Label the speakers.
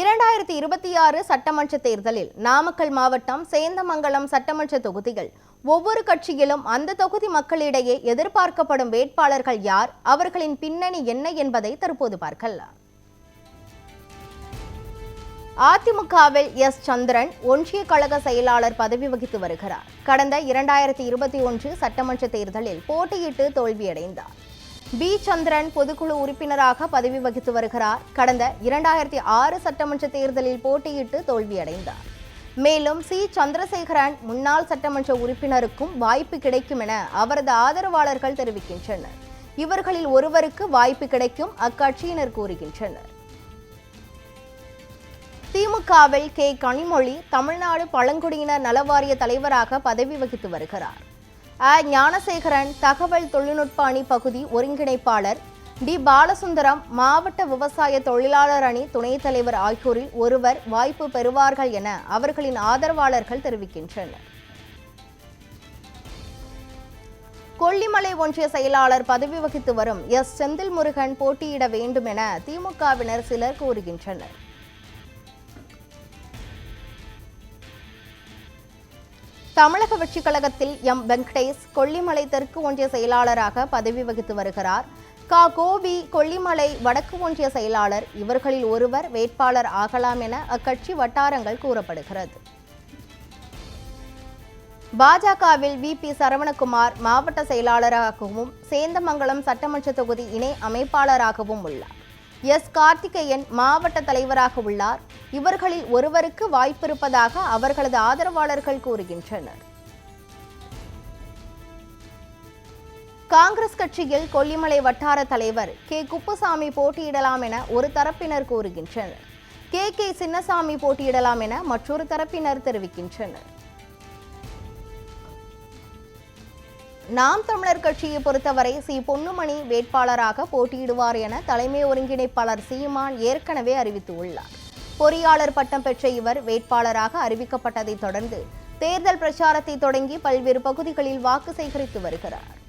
Speaker 1: இரண்டாயிரத்தி இருபத்தி ஆறு சட்டமன்ற தேர்தலில் நாமக்கல் மாவட்டம் சேந்தமங்கலம் சட்டமன்ற தொகுதிகள். ஒவ்வொரு கட்சியிலும் அந்த தொகுதி மக்களிடையே எதிர்பார்க்கப்படும் வேட்பாளர்கள் யார்? அவர்களின் பின்னணி என்ன என்பதை தற்போது பார்க்கலாம். அதிமுகவில் எஸ். சந்திரன் ஒன்றிய கழக செயலாளர் பதவி வகித்து வருகிறார். கடந்த இரண்டாயிரத்தி இருபத்தி ஒன்று சட்டமன்ற தேர்தலில் போட்டியிட்டு தோல்வியடைந்தார். பி. சந்திரன் பொதுக்குழு உறுப்பினராக பதவி வகித்து வருகிறார். கடந்த இரண்டாயிரத்தி ஆறு சட்டமன்ற தேர்தலில் போட்டியிட்டு தோல்வியடைந்தார். மேலும் சி. சந்திரசேகரன் முன்னாள் சட்டமன்ற உறுப்பினருக்கும் வாய்ப்பு கிடைக்கும் என அவரது ஆதரவாளர்கள் தெரிவிக்கின்றனர். இவர்களில் ஒருவருக்கு வாய்ப்பு கிடைக்கும் அக்கட்சியினர் கூறுகின்றனர். திமுகவில் கே. கனிமொழி தமிழ்நாடு பழங்குடியினர் நலவாரிய தலைவராக பதவி வகித்து வருகிறார். அ ஞானசேகரன் தகவல் தொழில்நுட்ப அணி பகுதி ஒருங்கிணைப்பாளர். டி பாலசுந்தரம் மாவட்ட விவசாய தொழிலாளர் அணி துணைத் தலைவர் ஆகியோரில் ஒருவர் வாய்ப்பு பெறுவார்கள் என அவர்களின் ஆதரவாளர்கள் தெரிவிக்கின்றனர். கொல்லிமலை ஒன்றிய செயலாளர் பதவி வகித்து வரும் எஸ். செந்தில் முருகன் போட்டியிட வேண்டும் என திமுகவினர் சிலர் கூறுகின்றனர். தமிழக வெற்றிக் கழகத்தில் எம். வெங்கடேஷ் கொல்லிமலை தெற்கு ஒன்றிய செயலாளராக பதவி வகித்து வருகிறார். கா. கோபி கொல்லிமலை வடக்கு ஒன்றிய செயலாளர். இவர்களில் ஒருவர் வேட்பாளர் ஆகலாம் என அக்கட்சி வட்டாரங்கள் கூறப்படுகிறது. பாஜகவில் வி. பி. சரவணகுமார் மாவட்ட செயலாளராகவும் சேந்தமங்கலம் சட்டமன்ற தொகுதி இணை அமைப்பாளராகவும் உள்ளார். எஸ். கார்த்திகேயன் மாவட்ட தலைவராக உள்ளார். இவர்களில் ஒருவருக்கு வாய்ப்பிருப்பதாக அவர்களது ஆதரவாளர்கள் கூறுகின்றனர். காங்கிரஸ் கட்சியில் கொல்லிமலை வட்டார தலைவர் கே. குப்புசாமி போட்டியிடலாம் என ஒரு தரப்பினர் கூறுகின்றனர். கே. கே. சின்னசாமி போட்டியிடலாம் என மற்றொரு தரப்பினர் தெரிவிக்கின்றனர். நாம் தமிழர் கட்சியை பொறுத்தவரை சி. பொன்னுமணி வேட்பாளராக போட்டியிடுவார் என தலைமை ஒருங்கிணைப்பாளர் சீமான் ஏற்கனவே அறிவித்துள்ளார். பொறியாளர் பட்டம் பெற்ற இவர் வேட்பாளராக அறிவிக்கப்பட்டதைத் தொடர்ந்து தேர்தல் பிரச்சாரத்தை தொடங்கி பல்வேறு பகுதிகளில் வாக்கு சேகரித்து வருகிறார்.